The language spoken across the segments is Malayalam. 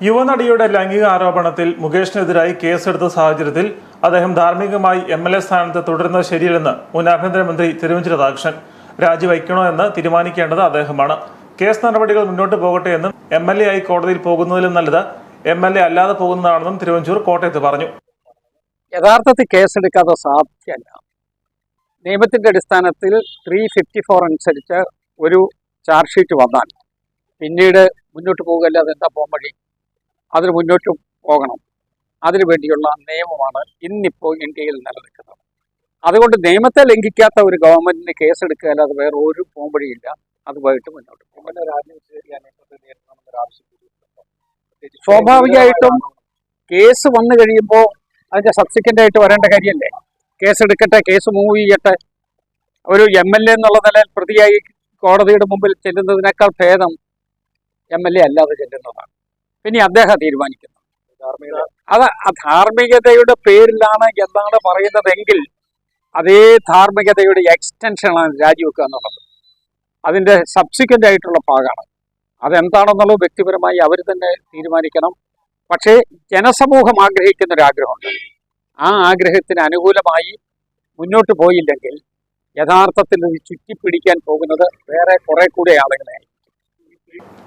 യുവനടിയുടെ ലൈംഗിക ആരോപണത്തിൽ മുകേഷിനെതിരായി കേസെടുത്ത സാഹചര്യത്തിൽ അദ്ദേഹം ധാർമ്മികമായി എം എൽ എ സ്ഥാനത്ത് തുടരുന്നത് ശരിയല്ലെന്ന് മുൻ ആഭ്യന്തരമന്ത്രി തിരുവഞ്ചി രാധാകൃഷ്ണൻ രാജിവയ്ക്കണോ എന്ന് തീരുമാനിക്കേണ്ടത് അദ്ദേഹമാണ്. കേസ് നടപടികൾ മുന്നോട്ട് പോകട്ടെ എന്നും എം എൽ എ ആയി കോടതിയിൽ പോകുന്നതിലും നല്ലത് എം എൽ എ അല്ലാതെ പോകുന്നതാണെന്നും തിരുവഞ്ചൂർ കോട്ടയത്ത് പറഞ്ഞു. യഥാർത്ഥത്തിൽ കേസെടുക്കാതെ സാധ്യമല്ല. നിയമത്തിന്റെ അടിസ്ഥാനത്തിൽ ത്രീ ഫിഫ്റ്റി ഫോർ അനുസരിച്ച് ഒരു ചാർജ് ഷീറ്റ് വന്നാൽ പിന്നീട് മുന്നോട്ട് പോകുകയല്ലാതെ എന്താ പോകാൻ വഴി അതിന് മുന്നോട്ട് പോകണം. അതിനു വേണ്ടിയുള്ള നിയമമാണ് ഇന്നിപ്പോൾ ഇന്ത്യയിൽ നിലനിൽക്കുന്നത്. അതുകൊണ്ട് നിയമത്തെ ലംഘിക്കാത്ത ഒരു ഗവൺമെന്റിന് കേസെടുക്കുക അല്ലാതെ വേറെ ഒരു പോകാൻ വഴിയില്ല അതുമായിട്ട് മുന്നോട്ട് സ്വാഭാവികമായിട്ടും കേസ് വന്നു കഴിയുമ്പോൾ അതിന്റെ സബ്സിക്വന്റ് ആയിട്ട് വരേണ്ട കാര്യമല്ലേ കേസ് എടുക്കട്ടെ കേസ് മൂവ് ചെയ്യട്ടെ. ഒരു എം എൽ എ എന്നുള്ള നിലയിൽ പ്രതിയായി കോടതിയുടെ മുമ്പിൽ ചെല്ലുന്നതിനേക്കാൾ ഭേദം എം എൽ എ അല്ലാതെ ചെല്ലുന്നതാണ്. പിന്നെ അദ്ദേഹം തീരുമാനിക്കുന്നു. അത് ധാർമ്മികതയുടെ പേരിലാണ് എന്താണ് പറയുന്നതെങ്കിൽ അതേ ധാർമ്മികതയുടെ എക്സ്റ്റൻഷനാണ് രാജിവെക്കുക എന്നുള്ളത്. അതിന്റെ സബ്സിക്വന്റ് ആയിട്ടുള്ള ഭാഗമാണ്. അതെന്താണെന്നുള്ളത് വ്യക്തിപരമായി അവർ തന്നെ തീരുമാനിക്കണം. പക്ഷേ ജനസമൂഹം ആഗ്രഹിക്കുന്ന ഒരു ആഗ്രഹമുണ്ട് ആ ആഗ്രഹത്തിന് അനുകൂലമായി മുന്നോട്ട് പോയില്ലെങ്കിൽ യഥാർത്ഥത്തിൽ ഇത് ചുറ്റിപ്പിടിക്കാൻ പോകുന്നത് വേറെ കുറെ കൂടെ ആളുകളെ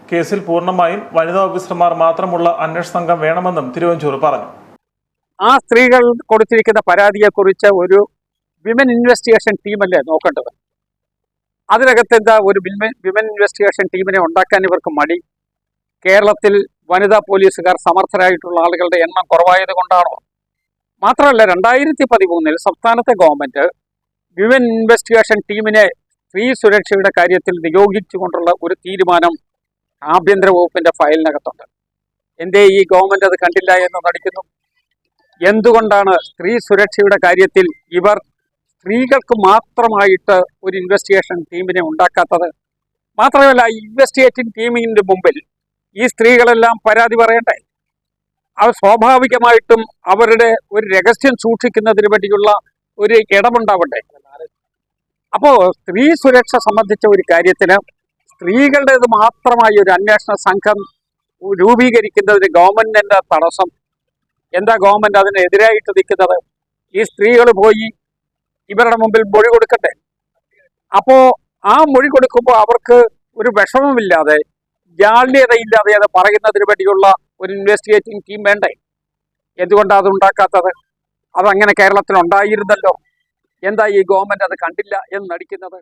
കേസിൽ പൂർണമായും വനിതാ ഓഫീസർമാർ മാത്രമുള്ള അന്വേഷണ സംഘം വേണമെന്നും തിരുവഞ്ചൂർ പറഞ്ഞു. ആ സ്ത്രീകൾ കൊടുത്തിരിക്കുന്ന പരാതിയെക്കുറിച്ച് ഒരു വിമൻ ഇൻവെസ്റ്റിഗേഷൻ ടീമല്ലേ നോക്കേണ്ടത്? അതിനകത്ത് എന്താ ഒരു വിമൻ ഇൻവെസ്റ്റിഗേഷൻ ടീമിനെ ഉണ്ടാക്കാൻ ഇവർക്ക് മടി? കേരളത്തിൽ വനിതാ പോലീസുകാർ സമർത്ഥരായിട്ടുള്ള ആളുകളുടെ എണ്ണം കുറവായത് കൊണ്ടാണോ? മാത്രമല്ല രണ്ടായിരത്തി പതിമൂന്നിൽ സംസ്ഥാനത്തെ ഗവൺമെന്റ് വിമൻ ഇൻവെസ്റ്റിഗേഷൻ ടീമിനെ സ്ത്രീ സുരക്ഷയുടെ കാര്യത്തിൽ നിയോഗിച്ചുകൊണ്ടുള്ള ഒരു തീരുമാനം ആഭ്യന്തര വകുപ്പിന്റെ ഫയലിനകത്തുണ്ട്. എന്തേ ഈ ഗവൺമെന്റ് അത് കണ്ടില്ല എന്ന് നടിക്കുന്നു? എന്തുകൊണ്ടാണ് സ്ത്രീ സുരക്ഷയുടെ കാര്യത്തിൽ ഇവർ സ്ത്രീകൾക്ക് മാത്രമായിട്ട് ഒരു ഇൻവെസ്റ്റിഗേഷൻ ടീമിനെ ഉണ്ടാക്കാത്തത്? മാത്രമല്ല ഇൻവെസ്റ്റിഗേറ്റിംഗ് ടീമിന്റെ മുമ്പിൽ ഈ സ്ത്രീകളെല്ലാം പരാതി പറയട്ടെ അവർ സ്വാഭാവികമായിട്ടും അവരുടെ ഒരു രഹസ്യം സൂക്ഷിക്കുന്നതിന് വേണ്ടിയുള്ള ഒരു ഇടമുണ്ടാവട്ടെ അപ്പോ സ്ത്രീ സുരക്ഷ സംബന്ധിച്ച ഒരു കാര്യത്തിന് സ്ത്രീകളുടേത് മാത്രമായി ഒരു അന്വേഷണ സംഘം രൂപീകരിക്കുന്നതിന് ഗവൺമെന്റിന്റെ തടസ്സം. എന്താ ഗവൺമെന്റ് അതിനെതിരായിട്ട് നിൽക്കുന്നത്? ഈ സ്ത്രീകൾ പോയി ഇവരുടെ മുമ്പിൽ മൊഴി കൊടുക്കട്ടെ. അപ്പോ ആ മൊഴി കൊടുക്കുമ്പോൾ അവർക്ക് ഒരു വിഷമമില്ലാതെ ജാള്യതയില്ലാതെ അത് പറയുന്നതിന് വേണ്ടിയുള്ള ഒരു ഇൻവെസ്റ്റിഗേറ്റിംഗ് ടീം വേണ്ടേ? എന്തുകൊണ്ടാണ് അത് ഉണ്ടാക്കാത്തത്? അതങ്ങനെ കേരളത്തിൽ ഉണ്ടായിരുന്നല്ലോ എന്താ ഈ ഗവൺമെന്റ് അത് കണ്ടില്ല എന്ന് നടിക്കുന്നത്?